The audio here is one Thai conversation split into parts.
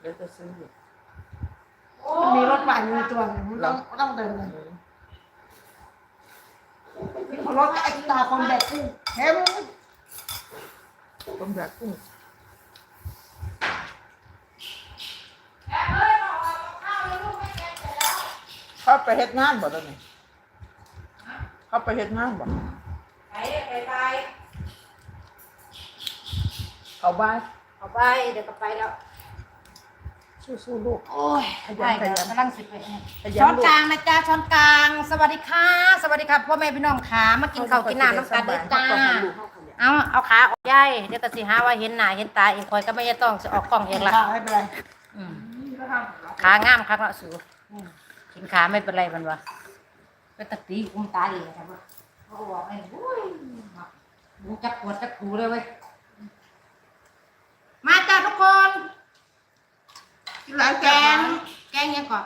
เดี๋ยวจะซื้ออยู่มันมีรถใหม่อยู่ในตัวเนี่ยมันต้องต้องเดินเลยอืมนี่พอรถไอ้ตาคนแบกกุ้งเห็มต้มแบบกุ้งเขาไปเฮ็ดงานบ่ตอนนี้เขาไปเฮ็ดงานบ่ไปไปไปเขาบ้านเอาไปเดี๋ยวก็ไปแล้ว สู้ๆลูก โอ้ยขยันได้ขยัน กำลังสิบเอ็ดขยันช้อนลูก กลางนะจ๊ะช้อนกลาง สวัสดีค่ะ สวัสดีครับพ่อแม่พี่น้องขามากินข้าวกินน้ำน้ำกันเด้อจ้า เอาเอาขาออกย่ายเดี๋ยวก็สิหาว่าเห็นหน้าเห็นตาเองคอยก็ไม่จะต้องจะออกกล้องเองละขาไม่เป็นไรอืมขางามครับเนาะสูกินขาไม่เป็นไรมันวะเป็นตะตีอุ้มตาเองครับว่าเขาบอกไอ้โอ้ยมึงจับปวดจับถูเลยเว้ยมาจ้าทุกคนกิน หลายแกแกงงแกงยังก่อน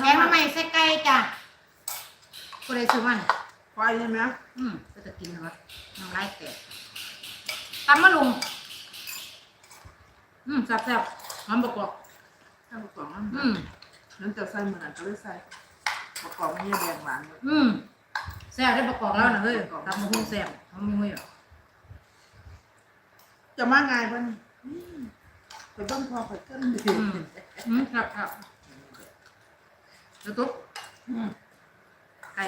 แกงทำไมใส่ไก่จ้ะก็เลยซื้อมันไฟใช่ไหมอืมก็จะกินนะวะน้ำลายแตกตำมะลุงอืมแซ่บๆหอมบกอกถ้าประกอบมันอืมนั้นจะใส่เหมือนกันก็เลยใส่ประกอบมันเนี่ยแดงหวานเลยอืมแซ่บได้ประกอบแล้วนะเฮ้ยตำมะฮุ่งแซ่บทำมีมืออะจะมาไงบ้างไปต้นพอไปต้นดี อืมอืมครับครับแล้วตุ๊กอืมไก่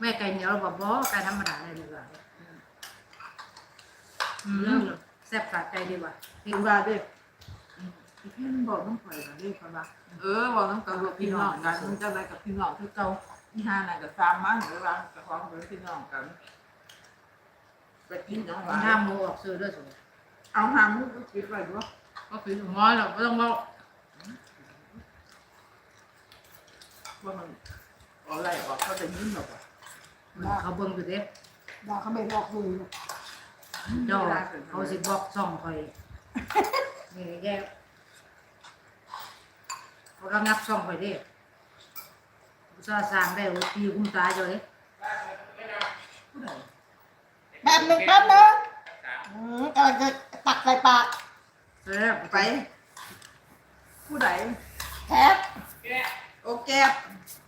แม่ไก่เหนียวเราบอกบ่ไก่ธรรมดาเลยดีกว่าอืมแซ่บสะใจดีกว่ากินว่าเด้พี่พี่มันบอกต้องปล่อยกันเด้คนละเออบอกต้องกับพี่น้องกันมันจะอะไรกับพี่น้องคือเก่าที่ห้าไหนกับสามมันหรือว่ากับของหรือพี่น้องกันไปกินน้องหวานห้ามโมออกซื้อด้วยสิเอาหามก็คิดไว้ด้วย ก็คือหมอยหรอกไม่ต้องบอกว่ามันอะไรออกเขาจะยิ้มหรอกเขาเบิ่งอยู่เด้ดาเขาไม่บอกเลยเจ้าเขาสิบอกซ่องคอยนี่แกเขาก็งับซ่องคอยเด้อุตส่าห์สร้างได้โอ้ตีคุ้มตาเจ้าเด้แบบหนึ่งแป๊บนึงอืมกำลังจะตักใส่ปาก แซ่บไป ผู้ใดแทบโอเค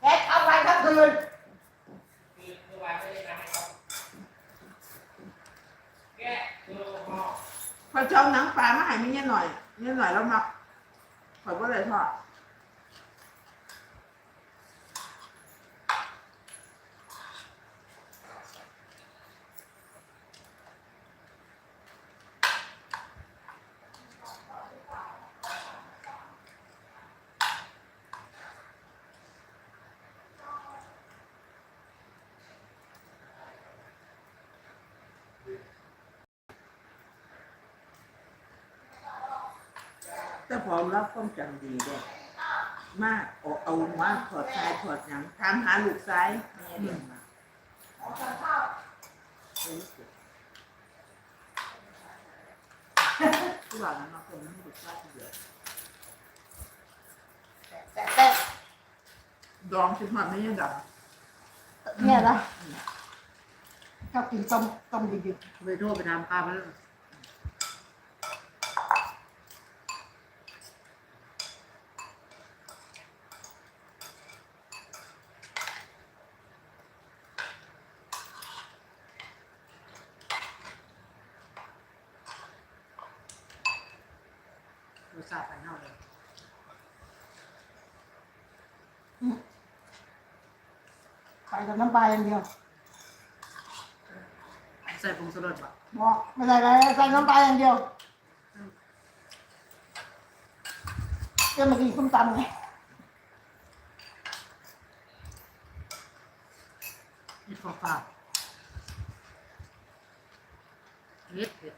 แทบเอาไว้ทั้งคืนพอเจ้าหนังปลามาให้มีเนี่ยหน่อยเนี่ยหน่อยแล้วมักข่อยว่าอะไรทอด แต่พอรับความจำดีเด้มากเอาเอามาถอดชายถอดหยังถามหาลูกซ้ายแม่เรียนมาผู้บ่าวนั้นมาคนนั้นลูกซ้ายทีเดียวแต่แต่ดองชิมหอดไม่ยังดับเนี่ยนะชอบกินต้มต้มดิบๆไปโทรไปถามข้าวมาแล้ว รสชาติไปเท่าเลยๆใส่กับน้ำปลาอย่างเดียวใส่ผงชูรสบ่บอกไม่ใส่อะไรใส่น้ำปลาอย่างเดียวจะมากินส้มตำไงนี่ฟองเปล่าเผ็ดเผ็ด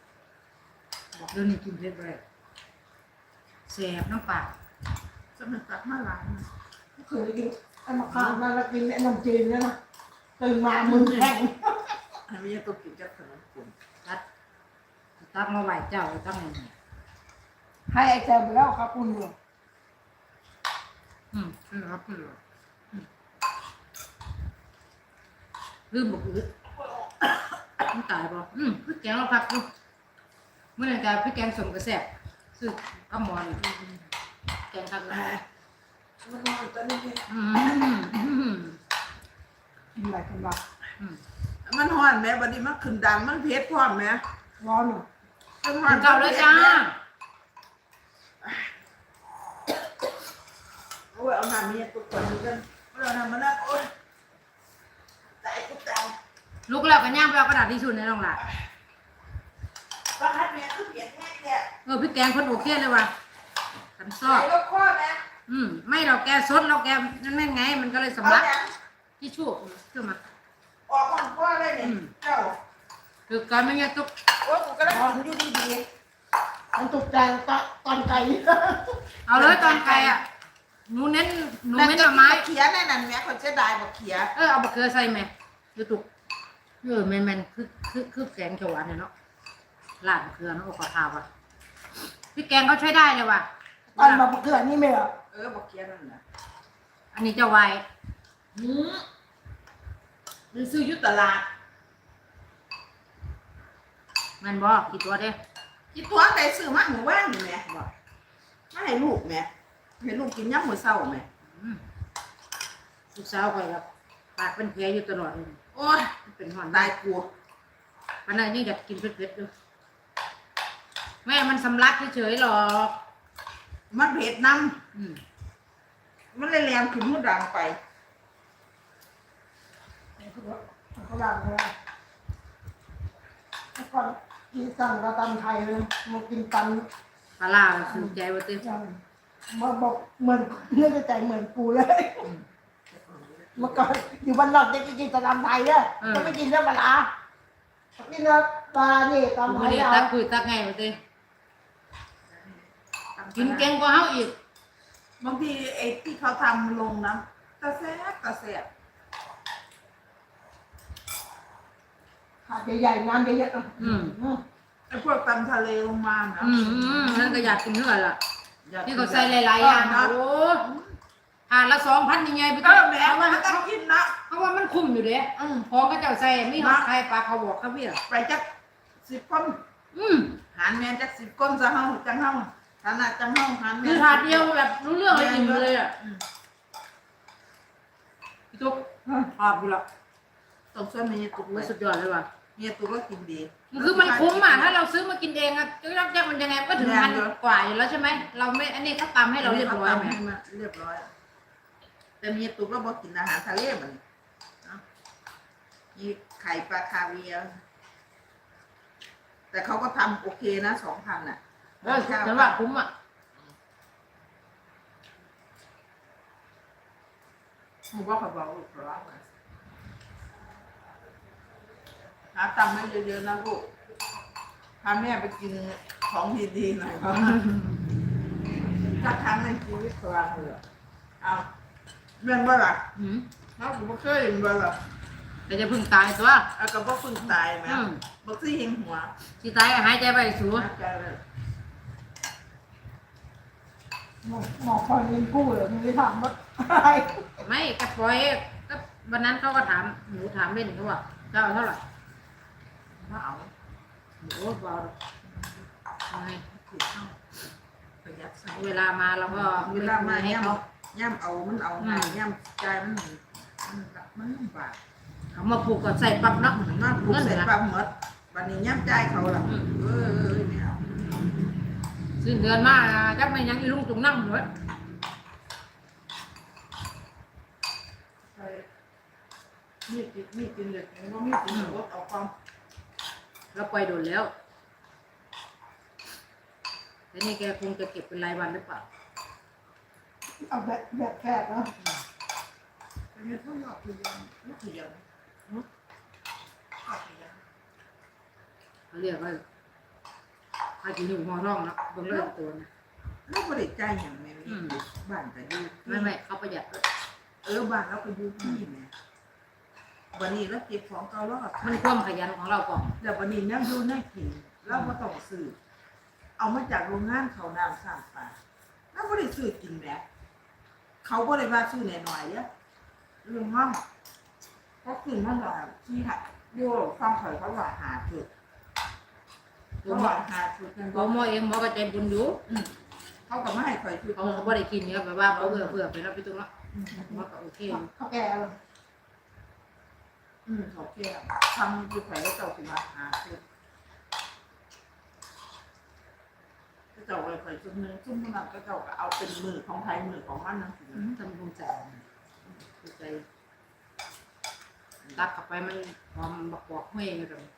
บอกเดี๋ยวนี้กินเผ็ดไปแสบน้ำปลาจะมันตักมาหลายเคยกินไอ้มะขามนั่นแล้วกินไอ้นมจีนเนี่ยนะตื่นมามือแข็งให้ไม่ยังตัวกินจากขนมกุ่นตัดตักมาไหวเจ้าตั้งไงให้ไอ้แซมไปแล้วครับคุณดูอืมคือครับคืออืมลืมบอกอืดมันตายป่ะอืมพริกแกงเราพักดูเมื่อไหร่จะพริกแกงสมกระแสบ ซื้อข้าวหมอนแกงคักเลยมันนอนตอนนี้อืมอืมกินอะไรกันบ้างอืมมันฮ้อนแม่บัดนี้มันขึ้นดังมันเผ็ดพร้อมแม่ร้อนเหรอมันฮ้อกินนเก่าเลยจ้าโอ้ยเอาน้ำนี่ตุ๊กคนนี้กันเอาน้ำมันนะโอ้ยตายกูตายลุกแล้วก็ย่างไปเอากระดาษทิชชู่ในรองหลักบ้านแม่คือเปียกแห้งเนี่ยเออพี่แกงคนโอเคเลยว่ะกันซอใส่ดลูกข้อแม่อืมไม่เราแกซดเราแกนั่นแม่นไง มันก็เลยเอาสำลักแม่ทิชชู่ขึ้นมาออกก่อนข้อเลยเนี่ยเจ้าคือการไม่เงี้ยตุกโอ้ยกูกำลังกินอยู่ดีมันตกใจตอนตอนไก่เอาเลยตอนไกลอะหนูเน้นหนูๆเน้นหน่อไม้เขียแน่นั่นแม่คนเสียดายบอกเขียเออเอาบะเขือใส่ไหมดูตุกเออแมนแมนคือคือคือแกงเขียวหวานเนี่ยเนาะลาดบะเขือเนาะโอ้ขอทาว่ะ พี่แกงเขาใช้ได้เลยว่ะ ตอนมาเกิดนี่ไม่เหรอเออบอกเขียนั่นนะอันนี้จะไวายหืมหรือซื้ออยุตลาดแมันบ่กี่ตัวเด้คิดตัวใดซื้อมาหมู่บ้านนี่แม่บอกมาให้ลูกแม่ให้ลูกกินย่ำมื้อเช้าแม่อืมลูกสาวคอยครับปากเป็นแผลอยู่ตลอดเลยโอ้ยเป็นห่อนตายกลัววันนั้นยังอยากกินเผ็ดๆด้วย แม่มันสำลักเฉยๆหรอกมันเผ็ดน้อืมำมันเลยแรงขึ้นหัวดังไป เขาหลังเลยก่อนกินสั่งกระตำไทยเลยมากินตำปลาล่าสูใจว่าเต้มาบอกเหมือนเนื่องใจเหมือนกูเลย เมื่อก่อนอยู่บ้านนอกจะกินแต่ตำไทยเนี่ยจะไม่กินเรื่องปลาร้ากินเนื้อปลานี่กูตำไทไม่ยได้เอาตักคุยตักไงว่าเต้ กินเก่งกว่าเฮาอีก บางทีไอ้ที่เขาทำลงนะตะแซ่บตะแซ่บขาดใหญ่ๆน้ำเยอะๆอืม ไอ้พวกตำทะเลลงมานะอืมอืมนั่นก็อยากกินเท่าไหร่ล่ะอยากที่เขาใส่หลายๆอย่างนะโอ้หาละสองพันยังไงไปเออแหม่เพราะมัว่านก็กินนะเพราะว่ามันคุ้มอยู่เด้อืมพอก็เจ้าใส่มีหอใครปลาเขาบอกเขาพี่ล่ะไปจักสิบคนอืม หารแมนจักสิบคนจะเฮาจังเฮา ฐานะจังเฮาหารแมนคือถาดเดียวแบบรู้เรื่องเลยอิ่มเลยอะอืมพี่ตุ๊กชอบอยู่ละต้องส่วนเมียตุกเลมันยสุดยอดเลยว่ะเมียตุกก็กินดี คือมันคุ้มอะถ้าเราซื้อมากินเองอะจะรับแจ้งมันยังไงก็ถึงพันกว่าอยู่แล้วใช่ไหมเราไม่อันนี้เขาตำให้เราเรียบร้อยไหมให้มาเรียบร้อย แต่เมียตุกเราบอกกินอาหารทะเลมันมีไข่ปลาคาเวียร์แต่เขาก็ทำโอเคนะสองพันอะ เออฉันว่าคุ้มอะหมูว่าเขาบอกลูกร้องอะหาตำให้เยอะๆนะลูกพาแม่ไปกินของดีๆหน่อยเพราะว่าสักครั้งในชีวิตของเราเลยเอาเรื่องว่าล่ะอืมเราผมไม่เคยเห็นว่าล่ะแต่จะพึ่งตายตัวเอากระบอกพึ่งตายไหมอืม บอกซี่เฮงหัวที่ตายหายใจไปสูน่าจะเลย หมอคอยเงินกู้เลยมึงได้ถามว่าอะไรไม่กระปล่อยก็วันนั้นเขาก็ถามหนูถามเล่นเขาว่าเจ้าเอาเท่าไหร่มาเอาหนูเบาทำไงถูกเข้าประหยัดใส่เวลามาเราก็เวลามาให้ย่เขาำย่ำเอามันเอามาย่ำใจายมันมันมันลำบากเขามาผูกกับใส่ปั๊บเนาะนอนผูกใส่ปลาหมดวันนี้ย่ำใจายเขาล่ะอืม เออเออไม่เอา สิ้นเดือนมาจักไม่ยังอีลุงตุงนั่งเหรอใช่มีกินมีกินเด็กมันก็มีกินรถเอาความเราปล่อยโดนแล้วแต่นี่แกคงจะเก็บเป็นรายวันหรือเปล่า เอาแบบแบบแคบนะเป็นเท่าหยอกคือยังลูกคือยังหยอกคือยังเขาเรียกว่า พากินอยู่หัวร่องเนาะเบิ่งเลือดตัวนะลูกบริจาคอย่างแม่นี่บ้านก็อยู่ไม่ไม่เขาประหยัดด้วยเออบ้านเราก็อยู่ที่แม่วันนี้เราเก็บของเก่าแล้วมันความขยันของเราก่อนแต่วันนี้เนี่ยอยู่ในกินเราก็ต้องซื้อเอามาจากโรงงานเขาน้ำสร้างปลาเราบริซื้อกินแบบเขาบริว่าซื้อหน่อยๆเนี่ยเรื่องมั่งก็คือมันแบบที่หัดโย่ฟังเขาเขาว่าหาจุดตัว หวานหาชุดกันหมอหมอเองหมอก็ใจบุญอยู่เขาก็ไม่ให้คอยชุดเขาเขาบ่ได้กินเนี่ยแบบว่าเขาเบื่อเบื่อไปแล้วไปตรงนั้นหมอก็โอเคอยู่เขาแก่แล้วอืมเขาแก่ทำอยู่ไข่ก็เจ้าสิมาหาชุดก็เจ้าไปคอยชุดนึงชุดนั้นก็เจ้าก็เอาเป็นมือของไทยมือของมันนั่นสิอืมทำภูมิใจภูมิใจตักเข้าไปมันหอมบักบอกห้วยอยู่ตรงที่สุด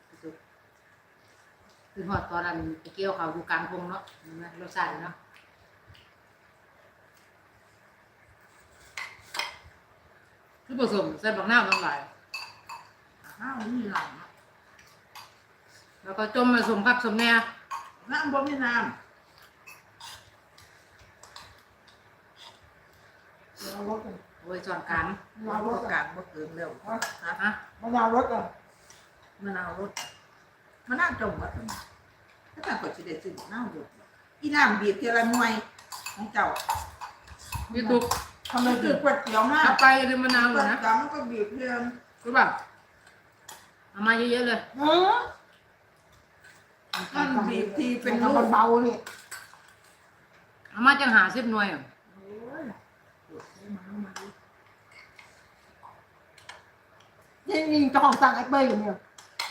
คือหอดตอนนั้นไปเกี่ยวเขาอยู่กลางพงเนาะเห็นไหมรสชาติเนาะคือผสมใส่บักน้ำทั้งหลายห้าวนี่หลังแล้วก็จมมาสมกับสมแน่น้ำบ่มีน้เราลดกันโอ้ยจอนกลางำเราบ่กลางบ่เกินเร็วนะฮะมะนาวลดอะมะนาวรสมะ นาวจมว่าทำไมถ้าแต่ก็สิได้ซื้อมะนาวอยู่อีน้ำบีบทีละหน่วยของเจ้ายูทูบทำไมมันถึคืองก๋วยเตี๋ยวมากถ้าไปเลยมะนาวก๋เลวยยนะเตี๋ยวมันก็บีบเพียงรู้ป่ะเอามาเยอะๆเลยเออมันบีบทีเป็นทำลูมักนเบาเนี่ยเอามาจังหาสิบหน่วยอะโอ้ยปวดหัวมามาดินี่ยิงเจ้าของสั่งไอ้เป้ยอยู่เนี่ย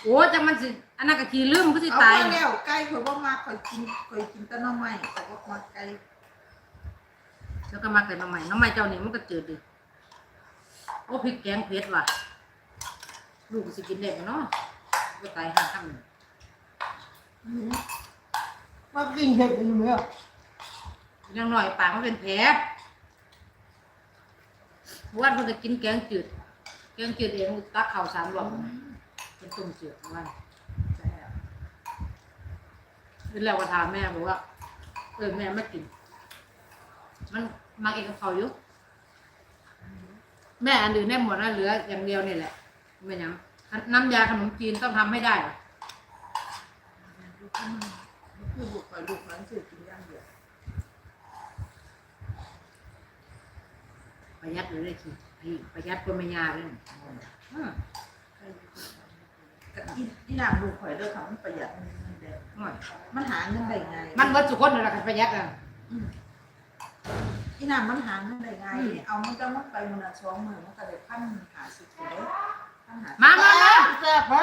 โอ้จังมันสิอันนั้นก็ขี้ลืมก็สิเอาตายไปแล้วไก่ข่อยบ่มาข่อยกินข่อยกินแต่หน้ำไม้แต่บ่มาไก่แล้วก็มาแต่น้ำใหม่น้ำใหม่เจ้านี่มันก็จืดดิโอ้พริกแกงเผ็ดว่ะ ลูกก็สิกินได้กันเนาะก็ตายห้าคำหนึ่งว่ากินเผ็ดอยู่เนี่ยยังหน่อยปากมันเป็นแผลวันเพิ่นก็กินแกงจืด แกงจืดเองตักข้าวสามรอบ เป็นต้มจืดวันแซ่บเป็นแล้วก็ถามแม่บอกว่า เออแม่ไม่กิน มันมาเองกับเขาอยู่แม่อันอื่นแม่หมดแล้วเหลืออย่างเดียวนี่แหละไม่ยังน้ำยาขนมจีนต้องทำให้ได้คือลูกข่อยลูกนั้นสิกินอย่างเดียวประหยัดเลยเลยทีพี่ประหยัดก็ไม่ยากเลย อืมกับอีอีน้ำลูกข่อยเด้อค่ะมันประหยัดเงินเด้ออืมมันหาเงินได้ไงมันวัดสุกคนเลยละกันประหยัดอะอีน้ำมันหาเงินได้ไงเอามันจะมันไปมันละสองหมื่นมันก็ได้พันหาสิบเลยพันหามามามาแซ่บไหม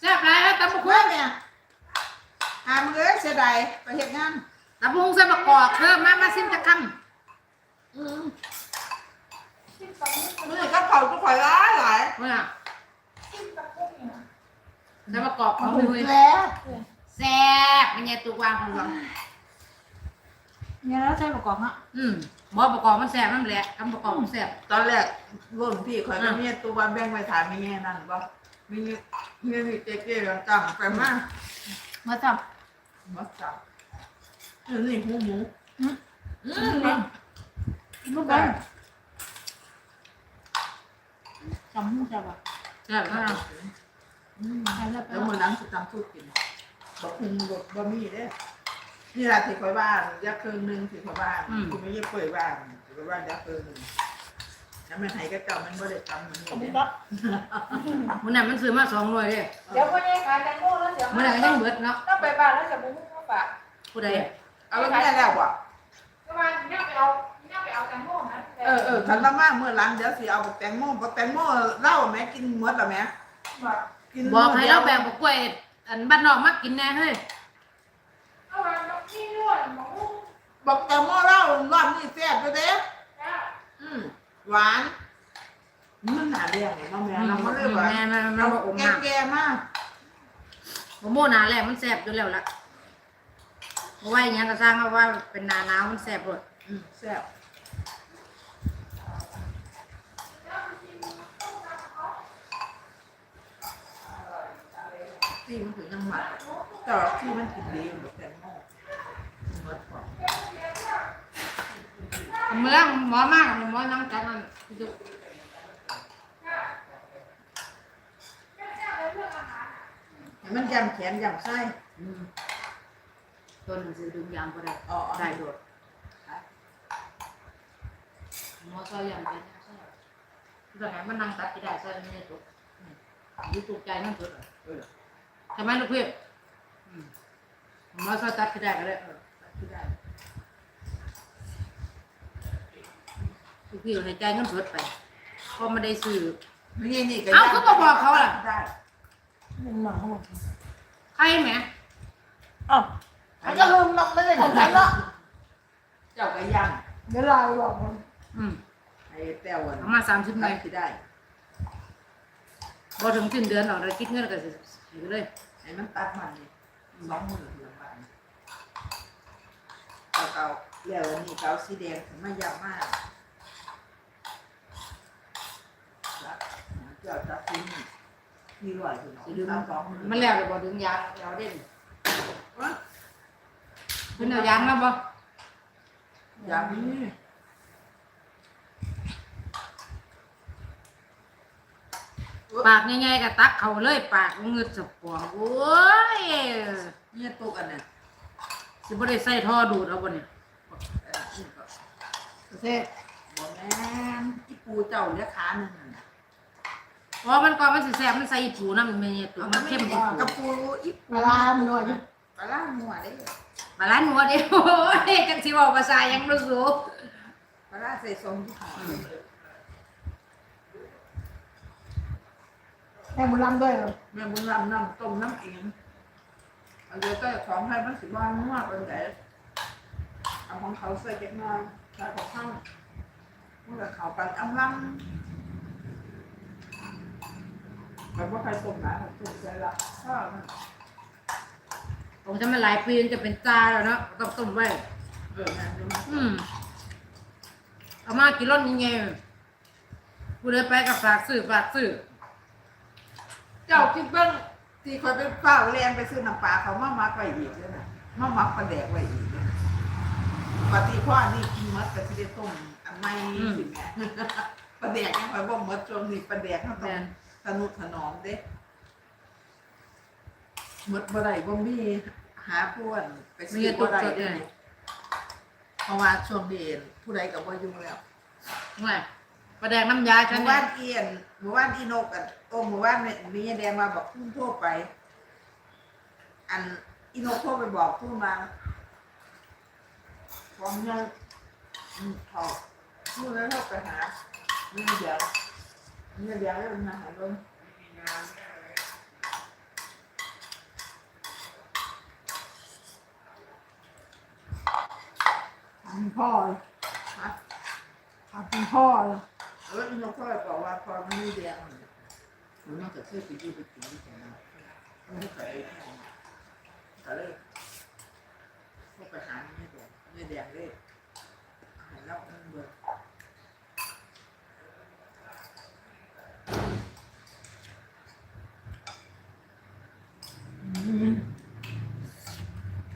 แซ่บไรแล้วตำบักเพื่หุ่องเนี่ยหามึงเอ้ยเสียดายไปเฮ็ดงานตำบักหุ่งใส่มะกอกเพิ่มมามาซิมจะคอืมมือก็เผาก็ข่อยร้ายหลายำเมื่อ ใส่มะกอกของถูพี่กหุยแล้วแซ่บเป็นไงตัววางของเราเนี่ยแล้วใช่ประกอบฮะอืมหมอประกอบมันแซ่บมันแหละคำประกอบมันแซ่บตอนแรกรุ่นพี่ข่อยก็มีตัวแบ่งไว้ถามมีแง่นั่นบ่มีมีมีเจ๊เจ๊กันจังไปมามาจับมาจับเออนี่หูหมูอืมอืมนี่ลูกกันจำหูจับอะแซ่บมากอืม แล้วแล้วมื้อนั้นสิตำสูตรกินบ่คุงบ่บ่มีเด้นี่แหละที่ข่อยบ้านยาครึ่งหนึงที่ข่อยบ้านที่ไม่ได้เปิดบ้านที่ข่อยบ้านยาครึ่งหนึงแล้วม่นให้ก็เจ้ามันบ่ได้ตำมันผมนี่ก็มันน่ะมันซื้อมาสองหน่วยเลยเดี๋ยวพ่อแย่ขายแตงโมแล้วเดี๋ยวมันน่ะก็ยังเบิดเนาะต้องไปบ้านแล้วจะมุ้งมาฝากผู้ใดเอาแล้วแม่แล้วบ่ก็มาเนี่ยไปเอาเนี่ยไปเอาแตงโมนะเออเออคันละมากเมื่อหลังเดี๋ยวสิเอาบักแตงโมบักแตงโมเหล้าแม่กินหมดแล้วแม่ บอก บอกให้เราแบ่งบักกล้วยอันบ้านนอกมากินแน่เฮ้ยเอาวางนกที่นวดหมูบักแตงโมเหล้ารอบนี้แซ่บไปเด้จ้าอืมหวานมันหนาเรียงไงน้องแม่เราไม่ได้หวานแม่แม่แม่บ่อมแก่น้ำแก่ๆมากมะม่วงหนาแหละมันแซ่บอยู่แล้วล่ะเพราะว่าอย่างนี้ก็สร้างเอาว่าเป็นหนาหนาวมันแซ่บหมดอืมแซ่บ ที่มันถึงยังหมักแต่ว่าที่มันกินดีบักแตงโมหมดของเมื่อหมอมากหมอนั่งจัดมันดูให้มันยำแขนยำไส้อืมต้นหนังสือดุมยางก็ได้อ๋อได้โดดหมอซอยยางเป็นใช่ตอนไหนมันนั่งตัดที่ได้ใช่ไม่ได้ตกยูทูบใจนั่งสุดเออ ใช่ไหมลูกพี่อืมมาซอยตัดก็ได้ก็ได้เออที่ได้ทุกพี่ให้ใจายเงินสดไปเพราะไม่ได้ซื้อนี่นี่ก็เอ้าก็บอกบอกเขาล่ะได้มันหนังหมดใครแหมอ้าวไอ้ก็ลืมนกไม่ได้ของฉันละเจ้าก็ยังเดี๋ยวลายบอกมันอืมไอ้แต้วอันเอามาสามสิบหน่ได้อยที่ได้พอถึงสิ้นเดือนเราได้คิดเงินก็ สิซื้อเลยไอ้มันตัดมันนี่สองหมื่นเหรียญบาทเก่าเก่าแล้วอันนี้เก่าสีแดงถึงมายาวมากจับเจ้าจับที่นี่มีรอยอยู่เนาะสิลืมเอาสองหมื่นมันแล้วเลยบ่ถึงยางเราเด่นวะเพิ่นเอายางมาบ่ยางนี้ ปากง่ายๆก็ตักเขาเลยปากเงืดสะปวงโอ้ยเนี่ยตุกอันเนี่ยสิบ่ได้ใส่ท่อดูดเอาบ่เนี่ยเอ่อนี่ก็เสร็จบอกแม่นที่ปูเจ้าเนี่ยขาหนึ่งน่ะเพราะมันก่อนมันสิแซ่บมันใส่อีปูน้ำมันเนี่ยตัวมันเข้มอีปูกระปูอีปลาร้ามันหน่อยดิปลาล่าหัวได้ปลาร้านหัวเดียวโอ้ยจังสิเว้าภาษาหยังบ่รู้ปลาล่าใส่ทรงที่หอม ให้มันรำด้วยเหรอแม่บุญรำน้ำต้มน้ำเองเอาเดี๋ยวใส่ของให้มันสิบ้างมากเป็นแต่เอาของเขาใส่เก็บน้อยใส่ของข้าวมันกับเขาปันอ้ำล่ำแบบว่าใครต้มหนาของต้มใส่ละข้าวมันผมจะมาหลายปีมันจะเป็นจาแล้วเนาะต้องต้มไว้ เออแม่ดูมาอืมเอามากินร้อนยังไงผู้ใดไปกับฝากซื้อฝากซื้อเจ้าคิดเบิ้งที่คอยไปเฝ้าเรียนไปซื้อน้ำปลาเขามามักไว้อีกเลยนะมามักปลาแดกไว้อีกเลยนะปกติพ่อนี่กินมัดแต่ที่ได้ต้มอันไม่สิแม่ปลาแดกยังคอยบอกมัดจนนี่ปลาแดกเขาต้แม่องนสนุกถนอมเด้หมดบ่ได้บ่มีหาพวนไปมีซื้อตุบ่กได้สดเลยเพราะว่าช่วงนี้ผู้ใดก็บ่อยู่แล้วว่า ประแดงน้ำยาฉันเมื่อเนี่วายนเอียนเมื่อวานอีนกอะโอ้เมื่อวานเนี่ยมีแดงมาบอกพุ่นโทรไป อันอีนกโทรไปบอกพุ่นมาฟ้องยังอืมเขาพูดแล้วเข้าไปหาเงินเดียวเงินเดียวแล้วมันมาหาลงถามพ่อเลยฮะถามคุณพ่อเลย เอออีนกก็เลยบอกว่าพอมันมีแดงมันมันน่าจะเชื่อปีที่ไปตีแต่นะมันไม่เคยแค่ก็เลยเขาไปหาเงินแดงเงินแดงเลยหายแล้วมันเบื่อ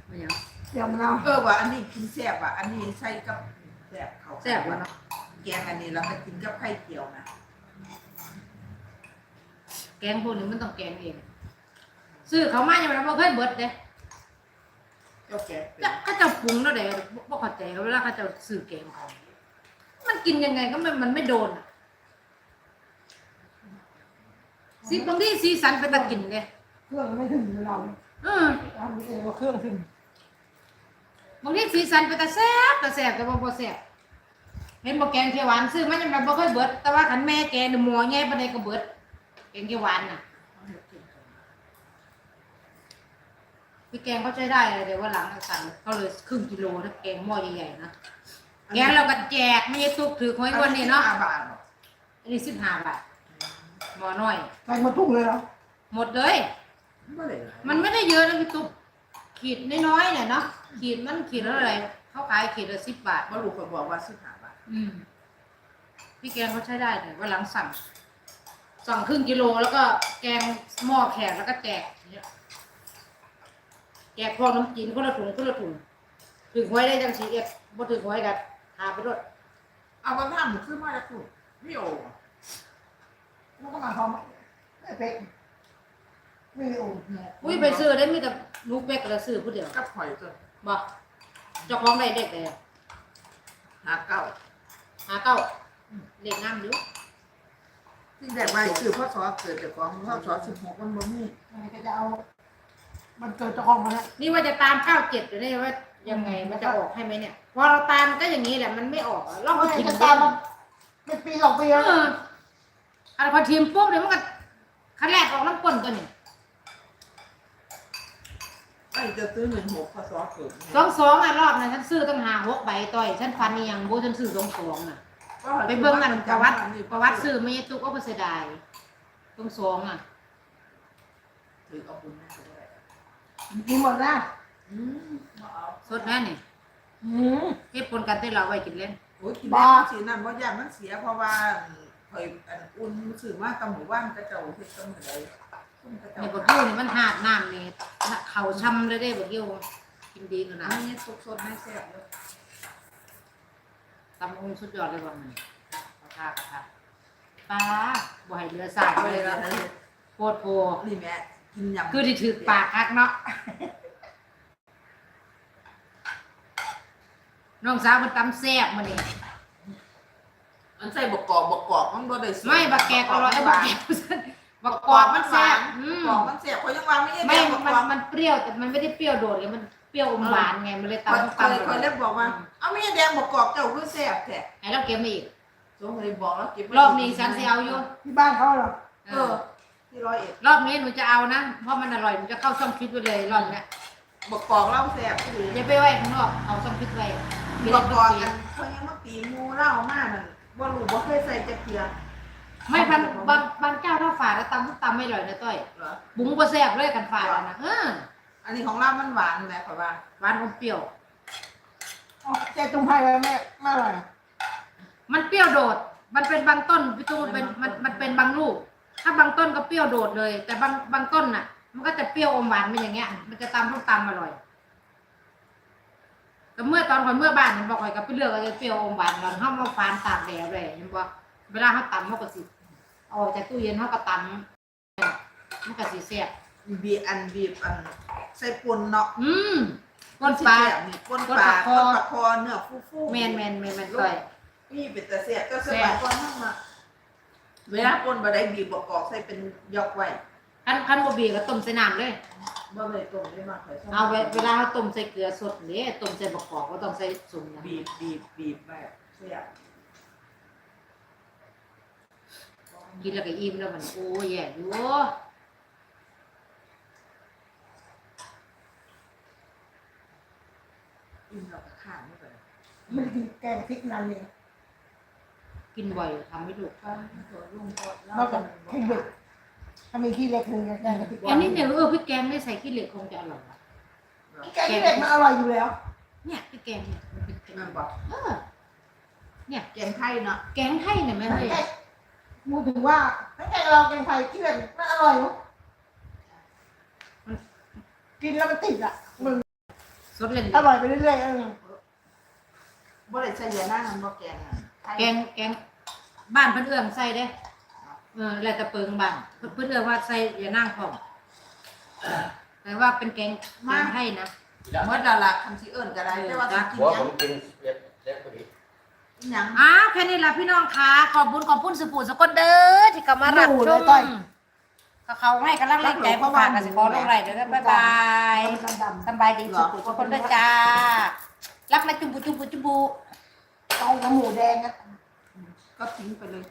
ไม่ยังเดี๋ยวมันเอาเออว่าอันนี้กินแซ่บอะ อันนี้ใส่กับแซ่บเขาแซ่บวะเนาะ แกงอันนี้เราไปกินกับไข่เจียวนะแกงพวกนี้มันต้องแกงเองซื้อเขามาอย่างไรบ่เคยเบิดเด้เจ้าแกงเป็นจะเขาเจะปรุงแล้วเด้บ่เข้าใจเวลาเขาเจะซื้อแกงเขามันกินยังไงก็ไม่มันไม่โดนอะสิบางทีสีสันเป็นตะกินเลยเครื่องไม่ถึงเราอืมทำเองว่าเครื่องถึงบางทีสีสันเป็นตะแซ่บตะแซ่บแต่ว่าบ่แซ่บ เห็นบ่แกงเขียวหวานซื้อมาจังไดบ่เคยเบิด แต่ว่าคันแม่แกงนี่หม้อใหญ่ปานใดก็เบิดแกงเขียวหวานน่ะเขาเฮ็ดกินกันพี่แกงเขาใช้ได้เลยเดี๋ยวว่าหลังสั่งเขาเลยครึ่งกิโลถ้าแกงหม้อใหญ่ๆนะแกงเราก็แจกไม่ใช่ตุกถือหอยวันนี้เนาะห้าบาทหรอกอันนี้สิบห้าบาทหม้อน้อยใส่มาทุ่งเลยเหรอหมดเลย ไม่ได้หลายมันไม่ได้เยอะนะพี่ตุ๊กขีดน้อยๆเนี่ยเนาะขีดมันขีดละเท่าไหร่เขาขายขีดละสิบบาทบ่รู้เขาบอกว่าสิบห้าบาท อืมพี่แกงเขาใช้ได้เลยว่าหลังสั่ง สั่งครึ่งกิโลแล้วก็แกงหม้อแขกแล้วก็แจกเนี่ยแจกพร้อมน้ำจีนคนละถุงคนละถุงถึงหวยได้จังสีเอ็ดบ่ถึงหวยกันหาไปรถเอามาทำขึ้นมาแล้วถูกไม่โอ้แล้วก็มาเขาไอ้เป็กไม่ได้โอ้อุ้ยไปซื้อได้มีแต่ลูกเป็กแล้วซื้อผู้เดียวกับข่อยจนบ่เจ้าของได้เด็กเลยหาเก้า หาเก้าเด็กงามอยู่ที่แดกไว้คือพ่อสอเกิดจากของพ่อสอสิบหกมันบ่มีใครก็จะเอา มันเกิดเจ้าของมาแล้วนี่ว่าจะตามข้าวเจ็ดอยู่เนี่ยว่ายังไงมันจะออกให้ไหมเนี่ยพอเราตามก็อย่างนี้แหละมันไม่ออกอะเราเราก็ไม่ทิ้งจะตามมาเป็นปีสองปีเอแล้วออันพอทีมปุ๊บเดี๋ยวมันก็ขั้นแรกออกน้ำก้นตัวนี่ไอ้ จะซื้อหนึ่งหกพศเกิดสองสองอะรอบนั้นฉันซื้อตั้งหาหกใบต่อยฉันฟันนี่ยังโบฉันซื้อสองสองน่ะ ไปเบิ่งกันประวัติประวัติซื้อไม่ตุกก็บ่เสียดายสองสองอะถือเอาบุญนะด้วยมีหมดนะอืมมาเอาสดแม่นี่อืมเก็บปนกันที่เราไว้กินเล่นโอ้ยกินบ้าแล้วสีนั่นว่าอย่างมันเสียเพราะว่าเคยอันอุ่นสื่อมากกับหมู่บ้านกระเจ้าเฮ็ดตำไหนซุ่มกระ ในเจ้าบดยูนี่มันหาดน้ำนี่เขาช้ำเลยได้บดยูกินดีขนาอัดนนี้สดๆให้แซ่บเลยตำองสุดยอดเลยว่ามันกระทากระทาปลาบ่ให้เรือสาดไปไปเลยแล้ละวโพดโพนี่แม่กินยำคือที่ถือปากคักเนาะน้องสาวมันตำแซ่บมานี่มันใส่บกกอกบกกอกมันบ่ได้สวยไม่บักแกกอร่อยหบัวากนแกก บักกอกมันแซ่บอืมกอกมันแซ่บเขายังว่าไม่ใช่ไม่แม่บกมันกอกมันเปรี้ยวแต่มันไม่ได้เปรี้ยวโดดเลยมันเปรี้ยวอมหวานไงมันเลยเคยตำเคตำยเคยเรียกบอกว่า เอาไม่ใช่แดงบกกอกเจ้าคือแซ่บแท้ให้เราเก็บมาอีกสงสัยบอกแล้วเก็บไว้รอบนี้ฉันจะเอาอยู่ที่บ้านเขาเหรอเอเอออ ที่ร้อยเอ็ดรอบนี้หนูจะเอานะเพราะมันอร่อยหนูจะเข้าช่องฟิตไปเลยรอบเนี้ยบกกอกเล่าแซ่บที่ดีอย่าไปไว้ข้างนอกเอาช่องฟิตไว้บกกอกอันเขายังมาตีมูเล่ามากนั่นบ่รู้บ่เคยใส่จักเทีย ไม่บางบางบางเจ้าถ้าฝาแล้วตำทุกตำไม่อร่อยนะต้อยเหรอบุ้งก็แซ่บเลยกันฝาแล้วนะเอออันนี้ของเรามันหวานแม่ขอยว่าหวานอมเปรี้ยวอ๋อเจ๊ตุ้งไผ่ไว้แม่ไม่อร่อยมันเปรี้ยวโดด มันเป็นบางต้นพี่ตุ้มมันเป็นมันมันเป็นบางลูก ถ้าบางต้นก็เปรี้ยวโดดเลย แต่บางบางต้นน่ะ มันก็จะเปรี้ยวอมหวานเป็นอย่างเงี้ย มันจะตำทุกตำอร่อยแต่เมื่อตอนคอยเมื่อบ้านมันบอกคอยกับไปเลือกก็จะเปรี้ยวอมหวานก่อนห้ามมาฟานตากแดดเลยเห็นบ่เวลาเขาตำเขาก็สิ เอาออกจากตู้เย็นเขาก็ตำมันก็สิแซ่บบีบอันบีบอันใส่ป่นเนาะอืมก้นปลาแซ่บนี่ป่นปลาป่นปลาคอป่นปลาคอเนื้อฟูๆแมนแมนแมนแมนต้อยนี่เป็นแต่แซ่บก็สบายก่อนทั้งมาเวลาป่นบ่ได้บีบบ่กอกใส่เป็นยอกไว้คันคันบ่บีก็ต้มใส่น้ำเลยบ่เลยต้มได้มากเลยเอาเวเวลาเขาต้มใส่เกลือสดนี่ต้มใส่บะกอกก็ต้องใส่สุ่มนะบีบบีบบีบแบบแซ่บ กินแล้วก็อิ่มแล้วมันโอ้แย่อยู่อิ่มแล้วก็ข้ามไม่ไปไม่ได้กินแกงพริกนานเลยกินบ่อยทำไม่ถูกก็ตัวลุงก็นอกจากขี้เหล็กถ้ามีขี้เหล็กหนึ่งแกงกับพริกอันนี้เนี่ยเออพริกแกงไม่ใส่ขี้เหล็กคงจะอร่อยว่ะแกงขี้เหล็กมันอร่อยอยู่แล้ว เนี่ยพริกแกงเนี่ยมันเป็นแกงมันบอกเออเนี่ยแกงไทยเนาะแกงไทยเนี่ยแม่เฮ้ยแกง มูถึงว่าถ้าแกงเราแกงไทยขี้เหล็กมันอร่อยเนาะกินแล้วมันติดอะมึงสดเล่นอร่อยไปเรื่อยๆเออบ่ได้ใส่ยาหน้ามันบ่แกงอะไทยแกงแกงบ้านเพิ่นเอื้องใส่เด้เออแล้วแต่เปิงบ้านเพิ่นเพิ่นเอื้องว่าใส่อย่านั่งพร้อมแต่ว่าเป็นแกงแกงไทยนะ เมื่อดาราคำสิเอิ้นก็ได้แต่ว่าสิกินหัวหยัผงมกินเล็กเล็กพอดีห ยัง อ้าวแค่นี้ละพี่น้องคะขอบบุญขอบคุณสุปูสกลเด้อที่กลับมารับชมก็เขาให้กำลังแรงใจเพราะว่ากันสิขอลงไรเด้อบ๊ายบายดำสบายดีสุปูสกลเด้อจ้ารักนะจุบุจุบุจุบุ ๆต้องกับหมูแดงอะก็ทิ้งไปเลย